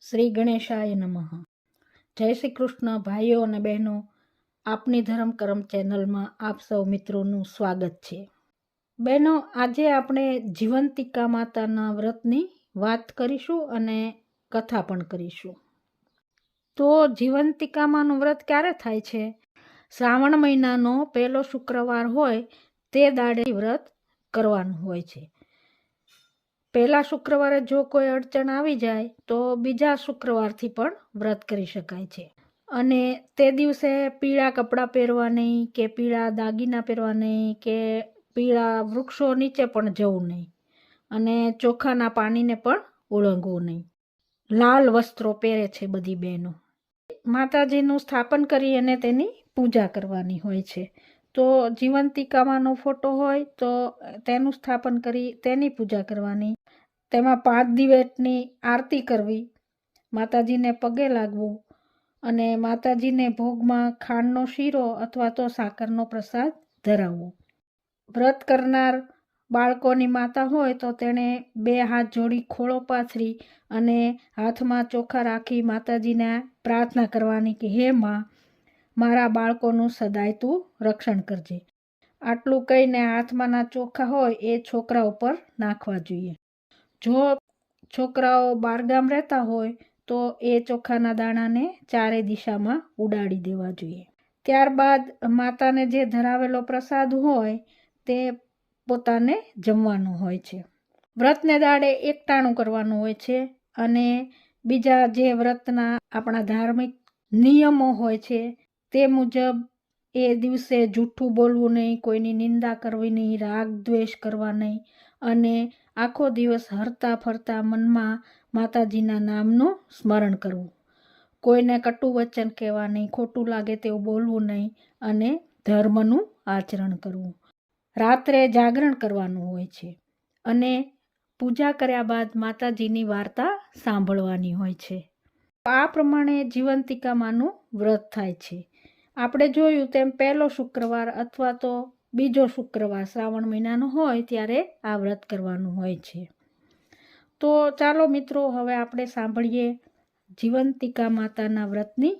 શ્રી ગણેશાય નમઃ. જય શ્રી કૃષ્ણ ભાઈઓ અને બહેનો, આપની ધર્મ કરમ ચેનલમાં આપ સૌ મિત્રોનું સ્વાગત છે. બહેનો, આજે આપણે જીવંતિકા માતાના વ્રતની વાત કરીશું અને કથા પણ કરીશું. તો જીવંતિકામાનું વ્રત ક્યારે થાય છે? શ્રાવણ મહિનાનો પહેલો શુક્રવાર હોય તે દાડે વ્રત કરવાનું હોય છે. પહેલા શુક્રવારે જો કોઈ અડચણ આવી જાય, તો બીજા શુક્રવારથી પણ વ્રત કરી શકાય છે. અને તે દિવસે પીળા કપડાં પહેરવા નહીં કે પીળા દાગીના પહેરવા નહીં કે પીળા વૃક્ષો નીચે પણ જવું નહીં. અને ચોખાના પાણીને પણ ઓળંગવું નહીં. લાલ વસ્ત્રો પહેરે છે બધી બહેનો. માતાજીનું સ્થાપન કરી અને તેની પૂજા કરવાની હોય છે. તો જીવંતિકામાંનો ફોટો હોય તો તેનું સ્થાપન કરી તેની પૂજા કરવાની. તેમાં પાંચ દિવસની આરતી કરવી, માતાજીને પગે લાગવું અને માતાજીને ભોગમાં ખાંડનો શીરો અથવા તો સાકરનો પ્રસાદ ધરાવવો. વ્રત કરનાર બાળકોની માતા હોય તો તેણે બે હાથ જોડી ખોળો પાથરી અને હાથમાં ચોખા રાખી માતાજીને પ્રાર્થના કરવાની કે, હે માં, મારા બાળકોનું સદાય તું રક્ષણ કરજે. આટલું કહીને હાથમાંના ચોખા હોય એ છોકરા ઉપર નાખવા જોઈએ. જો છોકરાઓ બારગામ રહેતા હોય, તો એ ચોખાના દાણાને ચારે દિશામાં ઉડાડી દેવા જોઈએ. ત્યારબાદ માતાને જે ધરાવેલો પ્રસાદ હોય, તે પોતાને જમવાનું હોય છે. વ્રતને દાડે એકટાણું કરવાનું હોય છે અને બીજા જે વ્રતના આપણા ધાર્મિક નિયમો હોય છે, તે મુજબ એ દિવસે જૂઠું બોલવું નહીં, કોઈની નિંદા કરવી નહીં રાગ દ્વેષ કરવા નહીં અને આખો દિવસ હરતા ફરતા મનમાં માતાજીના નામનું સ્મરણ કરવું. કોઈને કટુ વચન કહેવા નહીં, ખોટું લાગે તેવું બોલવું નહીં અને ધર્મનું આચરણ કરવું. રાત્રે જાગરણ કરવાનું હોય છે અને પૂજા કર્યા બાદ માતાજીની વાર્તા સાંભળવાની હોય છે. આ પ્રમાણે જીવંતિકામાંનું વ્રત થાય છે. આપણે જોયું તેમ પહેલો શુક્રવાર અથવા તો બીજો શુક્રવાર શ્રાવણ મહિનાનો હોય ત્યારે આ વ્રત કરવાનું હોય છે. તો ચાલો મિત્રો, હવે આપણે સાંભળીએ જીવંતિકા માતાના વ્રતની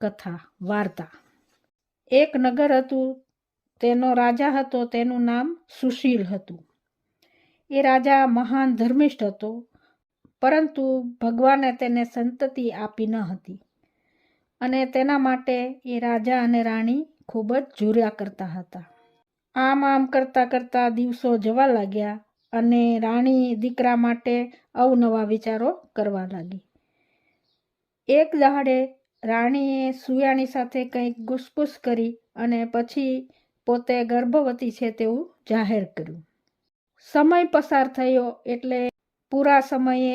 કથા, વાર્તા. એક નગર હતું, તેનો રાજા હતો, તેનું નામ સુશીલ હતું. એ રાજા મહાન ધર્મિષ્ઠ હતો, પરંતુ ભગવાને તેને સંતતિ આપી ન હતી. અને તેના માટે એ રાજા અને રાણી ખૂબ જ ઝૂર્યા કરતા હતા. આમ આમ કરતાં કરતાં દિવસો જવા લાગ્યા અને રાણી દીકરા માટે અવનવા વિચારો કરવા લાગી. એક દહાડે રાણીએ સુયાણી સાથે કંઈક ગુસપુસ કરી અને પછી પોતે ગર્ભવતી છે તેવું જાહેર કર્યું. સમય પસાર થયો એટલે પૂરા સમયે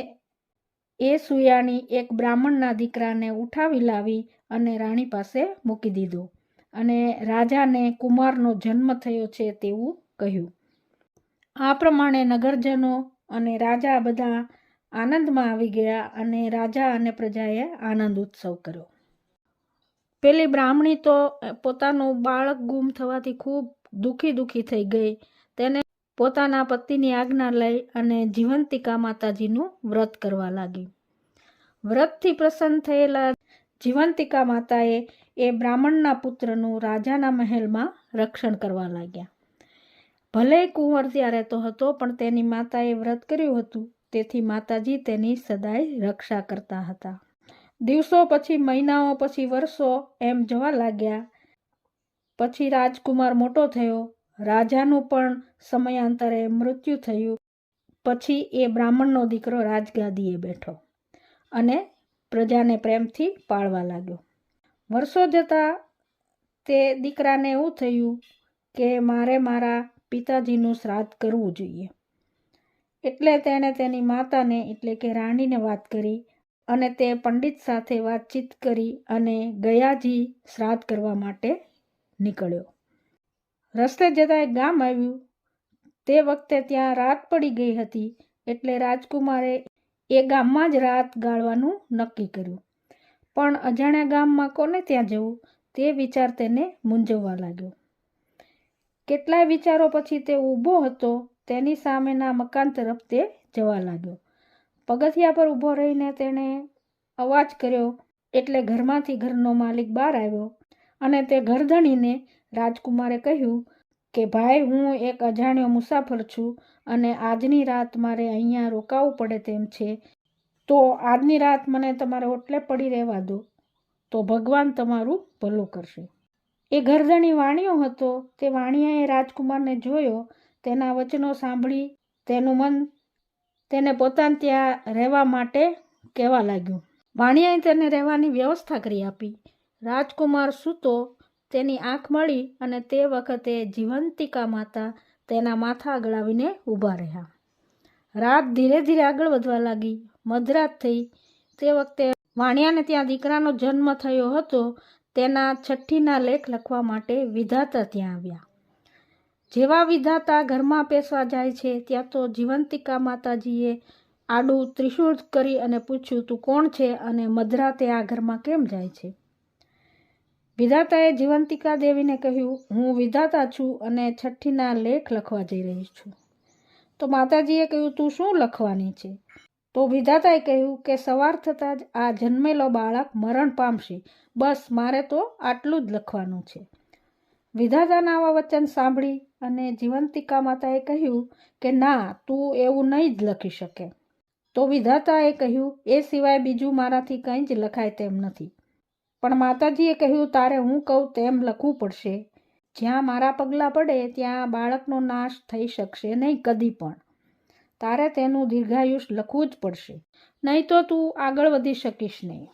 એ સુયાણી એક બ્રાહ્મણના દીકરાને ઉઠાવી લાવી અને રાણી પાસે મૂકી દીધો. અને રાજાને કુમારનો જન્મ થયો છે તેવું કહ્યું. આ પ્રમાણે નગરજનો અને રાજા બધા આનંદમાં આવી ગયા અને રાજા અને પ્રજાએ આનંદ ઉત્સવ કર્યો. પેલી બ્રાહ્મણી તો પોતાનું બાળક ગુમ થવાથી ખૂબ દુઃખી દુઃખી થઈ ગઈ. તેને પોતાના પતિની આજ્ઞા લઈ અને જીવંતિકા માતાજીનું વ્રત કરવા લાગી. વ્રતથી પ્રસન્ન થયેલા જીવંતિકા માતાએ એ બ્રાહ્મણના પુત્રનું રાજાના મહેલમાં રક્ષણ કરવા લાગ્યા. ભલે કુંવર ત્યારે તો હતો, પણ તેની માતાએ વ્રત કર્યું હતું. તેથી માતાજી તેની સદાય રક્ષા કરતા હતા. દિવસો પછી, મહિનાઓ પછી, વર્ષો એમ જવા લાગ્યા. પછી રાજકુમાર મોટો થયો. રાજાનું પણ સમયાંતરે મૃત્યુ થયું. પછી એ બ્રાહ્મણનો દીકરો રાજગાદીએ બેઠો. અને પ્રજાને પ્રેમથી પાળવા લાગ્યો. વર્ષો જતાં તે દીકરાને એવું થયું કે મારે મારા પિતાજીનું શ્રાદ્ધ કરવું જોઈએ. એટલે તેણે તેની માતાને, એટલે કે રાણીને વાત કરી અને તે પંડિત સાથે વાતચીત કરી અને ગયાજી શ્રાદ્ધ કરવા માટે નીકળ્યો. રસ્તે જતાં એક ગામ આવ્યું. તે વખતે ત્યાં રાત પડી ગઈ હતી એટલે રાજકુમારે એ ગામમાં જ રાત ગાળવાનું નક્કી કર્યું. પણ અજાણ્યા ગામમાં કોને ત્યાં જવું તે વિચાર તેને મૂંઝવવા લાગ્યો. કેટલાય વિચારો પછી તે ઊભો હતો, તેની સામેના મકાન તરફ તે જવા લાગ્યો. પગથિયા પર ઊભો રહીને તેણે અવાજ કર્યો, એટલે ઘરમાંથી ઘરનો માલિક બહાર આવ્યો? અને તે ઘરધણીને રાજકુમારે કહ્યું કે ભાઈ, હું એક અજાણ્યો મુસાફર છું અને આજની રાત મારે અહીંયા રોકાવું પડે તેમ છે, તો આજની રાત મને તમારે ઓટલે પડી રહેવા દો. તો ભગવાન તમારું ભલું કરશે. એ ગરદણી વાણિયો હતો, તે વાણિયાએ રાજકુમારને જોયો, તેના વચનો સાંભળી, તેનું મન તેને પોતાને ત્યાં રહેવા માટે કહેવા લાગ્યું. વાણિયાએ તેને રહેવાની વ્યવસ્થા કરી આપી. રાજકુમાર સૂતો તેની આંખ મળી અને તે વખતે જીવંતિકા માતા તેના માથા આગળ આવીને ઊભા રહ્યા. રાત ધીરે ધીરે આગળ વધવા લાગી. મધરાત થઈ. તે વખતે વાણિયાને ત્યાં દીકરાનો જન્મ થયો હતો. તેના છઠ્ઠીના લેખ લખવા માટે વિધાતા ત્યાં આવ્યા. જેવા વિધાતા ઘરમાં પેસવા જાય છે, ત્યાં તો જીવંતિકા માતાજીએ આડું ત્રિશૂળ કરી અને પૂછ્યું, તું કોણ છે અને મધરાતે આ ઘરમાં કેમ જાય છે? વિધાતાએ જીવંતિકા દેવીને કહ્યું, હું વિધાતા છું અને છઠ્ઠીના લેખ લખવા જઈ રહી છું. તો માતાજીએ કહ્યું, તું શું લખવાની છે? તો વિધાતાએ કહ્યું કે, સવાર થતાં જ આ જન્મેલો બાળક મરણ પામશે. બસ મારે તો આટલું જ લખવાનું છે. વિધાતાના આવા વચન સાંભળી અને જીવંતિકા માતાએ કહ્યું કે, ના, તું એવું નહીં જ લખી શકે. તો વિધાતાએ કહ્યું, એ સિવાય બીજું મારાથી કંઈ જ લખાય તેમ નથી. પણ માતાજીએ કહ્યું, તારે હું કહું તેમ લખવું પડશે. જ્યાં મારા પગલાં પડે, ત્યાં બાળકનો નાશ થઈ શકશે નહીં કદી પણ. તારે તેનું દીર્ઘાયુષ લખવું જ પડશે. નહીં તો તું આગળ વધી શકીશ નહીં.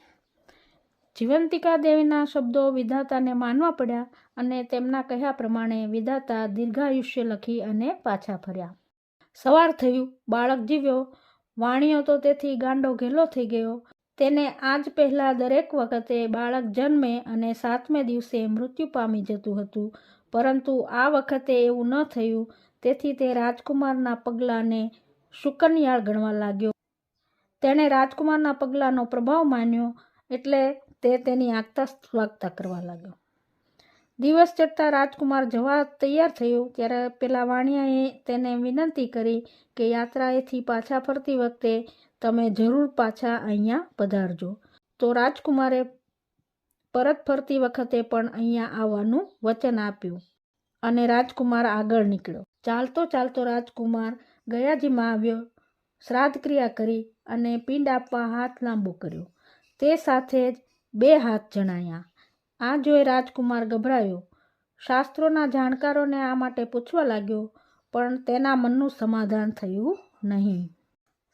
જીવંતિકા દેવીના શબ્દો વિધાતાને માનવા પડ્યા અને તેમના કહ્યા પ્રમાણે વિધાતા દીર્ઘાયુષ્ય લખી અને પાછા ફર્યા. સવાર થયું, બાળક જીવ્યો. વાણીયો તો તેથી ગાંડો ઘેલો થઈ ગયો. તેને આજ પહેલાં દરેક વખતે બાળક જન્મે અને સાતમે દિવસે મૃત્યુ પામી જતું હતું. પરંતુ આ વખતે એવું ન થયું. તેથી તે રાજકુમારના પગલાંને શુકનિયાળ ગણવા લાગ્યો. તેણે રાજકુમારના પગલાંનો પ્રભાવ માન્યો એટલે તે તેની આગતા સ્વાગતા કરવા લાગ્યો. દિવસ ચડતા રાજકુમાર જવા તૈયાર થયો ત્યારે પેલા વાણિયાએ તેને વિનંતી કરી કે યાત્રાએથી પાછા ફરતી વખતે તમે જરૂર પાછા અહીંયા પધારજો. તો રાજકુમારે પરત ફરતી વખતે પણ અહીંયા આવવાનું વચન આપ્યું અને રાજકુમાર આગળ નીકળ્યો. ચાલતો ચાલતો રાજકુમાર ગયાજીમાં આવ્યો શ્રાદ્ધ ક્રિયા કરી અને પિંડ આપવા હાથ લાંબો કર્યો. તે સાથે જ બે હાથ જણાયા. આ જોઈ રાજકુમાર ગભરાયો. શાસ્ત્રોના જાણકારોને આ માટે પૂછવા લાગ્યો, પણ તેના મનનું સમાધાન થયું નહીં.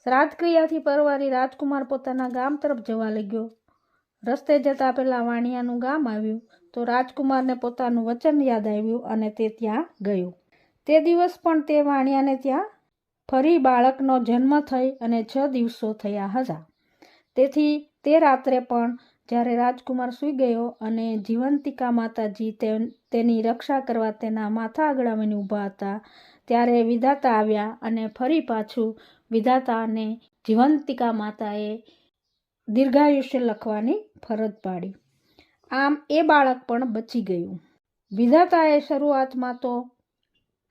શ્રાદ્ધ ક્રિયાથી પરવારી રાજકુમાર પોતાના ગામ તરફ જવા લાગ્યો. રસ્તે જતા પહેલાં વાણિયાનું ગામ આવ્યું તો રાજકુમારને પોતાનું વચન યાદ આવ્યું અને તે ત્યાં ગયો. તે દિવસ પણ તે વાણિયાને ત્યાં ફરી બાળકનો જન્મ થઈ અને છ દિવસો થયા હતા. તેથી તે રાત્રે પણ જ્યારે રાજકુમાર સૂઈ ગયો અને જીવંતિકા માતાજી તેની રક્ષા કરવા તેના માથા આગળ ઊભા હતા, ત્યારે વિધાતા આવ્યા અને ફરી પાછું વિધાતા અને જીવંતિકા માતાએ દીર્ઘાયુષ્ય લખવાની ફરજ પાડી. આમ એ બાળક પણ બચી ગયું. વિધાતાએ શરૂઆતમાં તો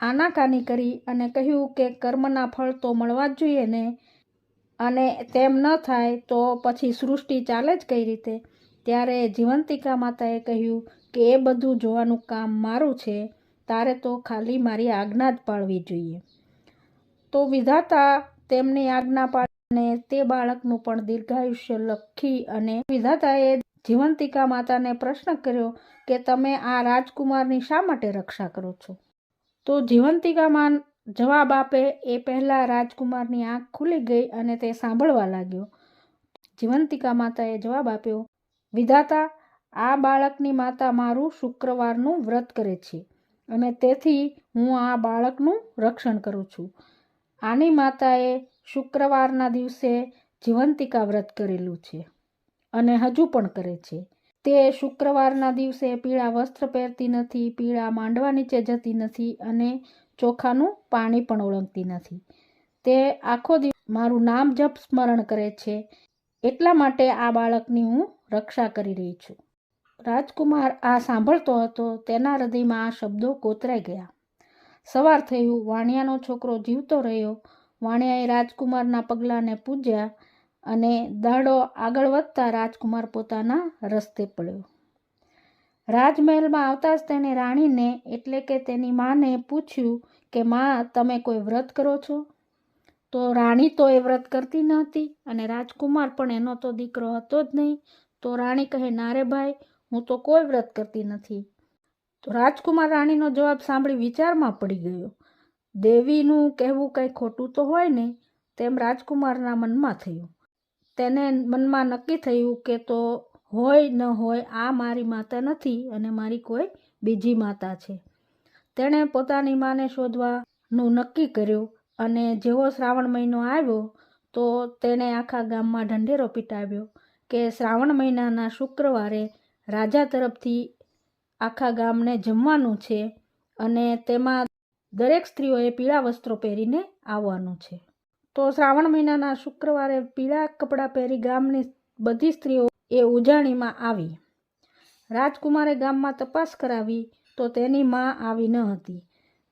આનાકાની કરી અને કહ્યું કે કર્મના ફળ તો મળવા જ જોઈએ ને અને તેમ ન થાય તો પછી સૃષ્ટિ ચાલે જ કઈ રીતે? ત્યારે જીવંતિકા માતાએ કહ્યું કે એ બધું જોવાનું કામ મારું છે, તારે તો ખાલી મારી આજ્ઞા જ પાળવી જોઈએ. તો વિધાતા તેમની આજ્ઞા પાડીને તે બાળકનું પણ દીર્ઘાયુષ્ય લખી અને વિધાતાએ જીવંતિકા માતાને પ્રશ્ન કર્યો કે તમે આ રાજકુમારની શા માટે રક્ષા કરો છો? તો જીવંતિકા માન જવાબ આપે એ પહેલાં રાજકુમારની આંખ ખુલી ગઈ અને તે સાંભળવા લાગ્યો. જીવંતિકા માતાએ જવાબ આપ્યો, વિધાતા, આ બાળકની માતા મારું શુક્રવારનું વ્રત કરે છે અને તેથી હું આ બાળકનું રક્ષણ કરું છું. આની માતાએ શુક્રવારના દિવસે જીવંતિકા વ્રત કરેલું છે અને હજુ પણ કરે છે. તે શુક્રવારના દિવસે પીળા વસ્ત્ર પહેરતી નથી, પીળા માંડવા નીચે જતી નથી અને ચોખાનું પાણી પણ ઓળંગતી નથી. તે આખો દિવસ મારું નામ જપ સ્મરણ કરે છે. એટલા માટે આ બાળકની હું રક્ષા કરી રહી છું. રાજકુમાર આ સાંભળતો હતો, તેના હૃદયમાં આ શબ્દો કોતરાઈ ગયા. સવાર થયું, વાણિયાનો છોકરો જીવતો રહ્યો. વાણિયાએ રાજકુમારના પગલાંને પૂજ્યા. અને દાડો આગળ વધતા રાજકુમાર પોતાના રસ્તે પડ્યો. રાજમહેલમાં આવતા જ તેણે રાણીને એટલે કે તેની માને પૂછ્યું કે, માં, તમે કોઈ વ્રત કરો છો? તો રાણી તો એ વ્રત કરતી ન હતી અને રાજકુમાર પણ એનો તો દીકરો હતો જ નહીં. તો રાણી કહે ના ભાઈ, હું તો કોઈ વ્રત કરતી નથી. તો રાજકુમાર રાણીનો જવાબ સાંભળી વિચારમાં પડી ગયો. દેવીનું કહેવું કંઈ ખોટું તો હોય ને? તેમ રાજકુમારના મનમાં થયું. તેને મનમાં નક્કી થયું કે તો હોય ન હોય આ મારી માતા નથી અને મારી કોઈ બીજી માતા છે. તેણે પોતાની માને શોધવાનું નક્કી કર્યું અને જેવો શ્રાવણ મહિનો આવ્યો તો તેણે આખા ગામમાં ઢંઢેરો પીટાવ્યો કે શ્રાવણ મહિનાના શુક્રવારે રાજા તરફથી આખા ગામને જમવાનું છે અને તેમાં દરેક સ્ત્રીઓએ પીળા વસ્ત્રો પહેરીને આવવાનું છે. તો શ્રાવણ મહિનાના શુક્રવારે પીળા કપડાં પહેરી ગામની બધી સ્ત્રીઓ એ ઉજાણીમાં આવી. રાજકુમારે ગામમાં તપાસ કરાવી તો તેની માં આવી ન હતી.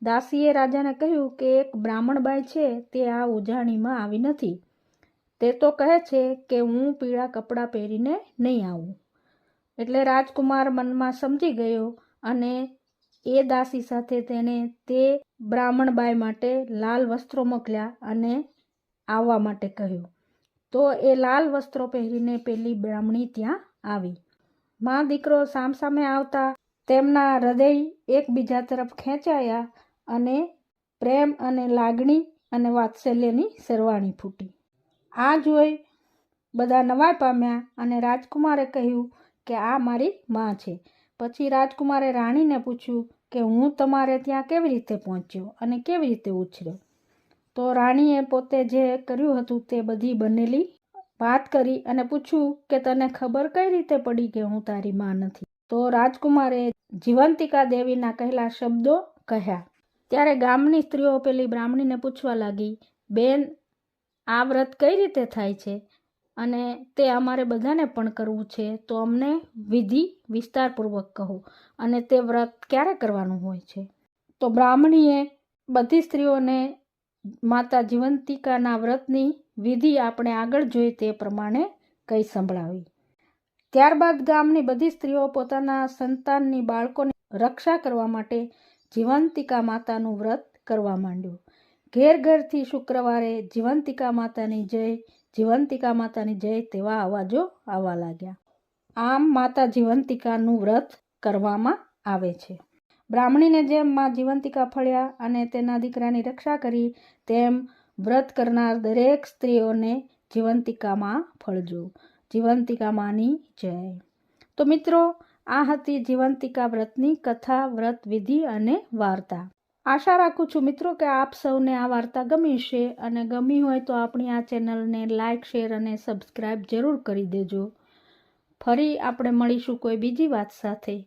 દાસીએ રાજાને કહ્યું કે એક બ્રાહ્મણબાઈ છે તે આ ઉજાણીમાં આવી નથી. તે તો કહે છે કે હું પીળા કપડાં પહેરીને નહીં આવું. એટલે રાજકુમાર મનમાં સમજી ગયો અને એ દાસી સાથે તેણે તે બ્રાહ્મણબાઈ માટે લાલ વસ્ત્રો મોકલ્યા અને આવવા માટે કહ્યું. તો એ લાલ વસ્ત્રો પહેરીને પેલી બ્રાહ્મણી ત્યાં આવી. મા દીકરો સામસામે આવતા તેમના હૃદય એકબીજા તરફ ખેંચાયા અને પ્રેમ અને લાગણી અને વાત્સલ્યની સરવાણી ફૂટી. આ જોઈ બધા નવાઈ પામ્યા અને રાજકુમારે કહ્યું કે આ મારી માં છે. પછી રાજકુમારે રાણીને પૂછ્યું કે હું તમારે ત્યાં કેવી રીતે પહોંચ્યો અને કેવી રીતે ઉછર્યો? તો રાણીએ પોતે જે કર્યું હતું તે બધી બનેલી વાત કરી અને પૂછ્યું કે તને ખબર કઈ રીતે પડી કે હું તારી માં નથી? તો રાજકુમારે જીવંતિકા દેવીના કહેલા શબ્દો કહ્યા. ત્યારે ગામની સ્ત્રીઓ પેલી બ્રાહ્મણીને પૂછવા લાગી, બેન, આ વ્રત કઈ રીતે થાય છે? અને તે અમારે બધાને પણ કરવું છે, તો અમને વિધિ વિસ્તારપૂર્વક કહો, અને તે વ્રત ક્યારે કરવાનું હોય છે? તો બ્રાહ્મણીએ બધી સ્ત્રીઓને માતા જીવંતિકાના વ્રતની વિધિ આપણે આગળ જોઈ તે પ્રમાણે કહી સંભળાવી. ત્યારબાદ ગામની બધી સ્ત્રીઓ પોતાના સંતાનની બાળકોની રક્ષા કરવા માટે જીવંતિકા માતાનું વ્રત કરવા માંડ્યું. ઘેર ઘરથી શુક્રવારે જીવંતિકા માતાની જય, જીવંતિકા માતાની જય તેવા અવાજો આવવા લાગ્યા. આમ માતા જીવંતિકાનું વ્રત કરવામાં આવે છે. બ્રાહ્મણીને જેમ માં જીવંતિકા ફળ્યા અને તેના દીકરાની રક્ષા કરી, તેમ વ્રત કરનાર દરેક સ્ત્રીઓને જીવંતિકામાં ફળજો. જીવંતિકામાંની જય. તો મિત્રો, આ હતી જીવંતિકા વ્રતની કથા, વ્રત વિધિ અને વાર્તા. આશા રાખું છું મિત્રો કે આપ સૌને આ વાર્તા ગમી છે અને ગમી હોય તો આપણી આ ચેનલને લાઇક શેર અને સબસ્ક્રાઈબ જરૂર કરી દેજો. ફરી આપણે મળીશું કોઈ બીજી વાત સાથે.